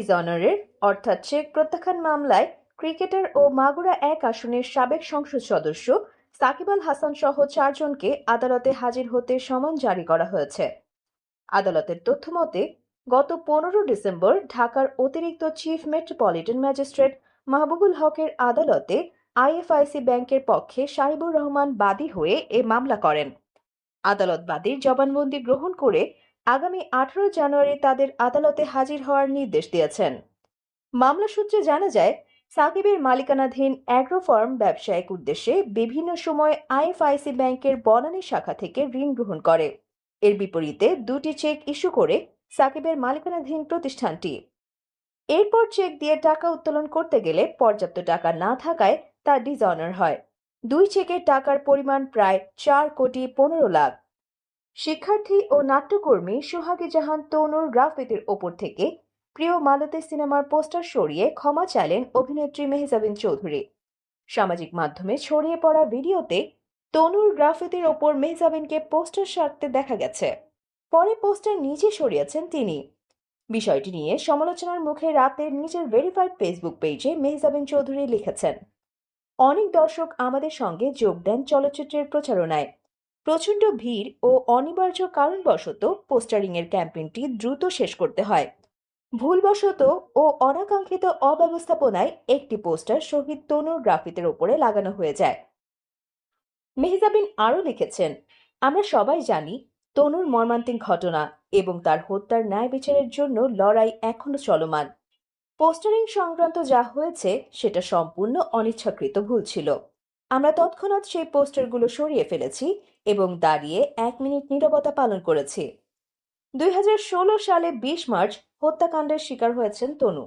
ডিসঅনারের, অর্থাৎ চেক প্রত্যাখ্যান মামলায় ক্রিকেটার ও মাগুরা এক আসনের সাবেক সংসদ সদস্য সাকিব আল হাসান সহ চারজনকে আদালতে হাজির হতে সমন জারি করা হয়েছে। আদালতের তথ্য মতে, গত পনেরো ডিসেম্বর ঢাকার অতিরিক্ত চিফ মেট্রোপলিটন ম্যাজিস্ট্রেট মাহবুবুল হকের আদালতে আইএফআইসি ব্যাংকের পক্ষে সাহিবুর রহমান বাদী হয়ে এ মামলা করেন। আদালত বাদীর জবানবন্দি গ্রহণ করে আগামী আঠারো জানুয়ারি তাদের আদালতে হাজির হওয়ার নির্দেশ দিয়েছেন। মামলা সূত্রে জানা যায়, সাকিবের মালিকানাধীন অ্যাগ্রো ফার্ম ব্যবসায়িক উদ্দেশ্যে বিভিন্ন সময় আইএফআইসি ব্যাংকের বনানী শাখা থেকে ঋণ গ্রহণ করে। এর বিপরীতে দুটি চেক ইস্যু করে সাকিবের মালিকানাধীন প্রতিষ্ঠানটি। এরপর চেক দিয়ে টাকা উত্তোলন করতে গেলে পর্যাপ্ত টাকা না থাকায় তা ডিসঅনার হয়। দুই চেকের টাকার পরিমাণ প্রায় চার কোটি পনেরো লাখ। শিক্ষার্থী ও নাট্যকর্মী সোহাগী জাহান তনুর গ্রাফিতির ওপর থেকে প্রিয় মালতী সিনেমার পোস্টার সরিয়ে ক্ষমা চাইলেন অভিনেত্রী মেহজাবিন চৌধুরী। সামাজিক মাধ্যমে ছড়িয়ে পড়া ভিডিওতে তনুর গ্রাফিতির ওপর মেহজাবিনকে পোস্টার সারতে দেখা গেছে। পরে পোস্টার নিজে সরিয়েছেন তিনি। বিষয়টি নিয়ে সমালোচনার মুখে রাতের নিজের ভেরিফাইড ফেসবুক পেজে মেহজাবিন চৌধুরী লিখেছেন, অনেক দর্শক আমাদের সঙ্গে যোগ দেন চলচ্চিত্রের প্রচারণায়। প্রচণ্ড ভিড় ও অনিবার্য কারণবশত পোস্টারিংয়ের ক্যাম্পেইনটি দ্রুত শেষ করতে হয়। ভুলবশত ও অনাকাঙ্ক্ষিত অব্যবস্থাপনায় একটি পোস্টার শহীদ তনুর গ্রাফিতের ওপরে লাগানো হয়ে যায়। মেহজাবিন আরও লিখেছেন, আমরা সবাই জানি তনুর মর্মান্তিক ঘটনা এবং তার হত্যার ন্যায় বিচারের জন্য লড়াই এখনও চলমান। পোস্টারিং সংক্রান্ত যা হয়েছে সেটা সম্পূর্ণ অনিচ্ছাকৃত ভুল ছিল। আমরা তৎক্ষণাৎ সেই পোস্টারগুলো সরিয়ে ফেলেছি এবং দাঁড়িয়ে এক মিনিট নিরবতা পালন করেছি। দুই হাজার ষোলো সালে বিশ মার্চ হত্যাকাণ্ডের শিকার হয়েছেন তনু।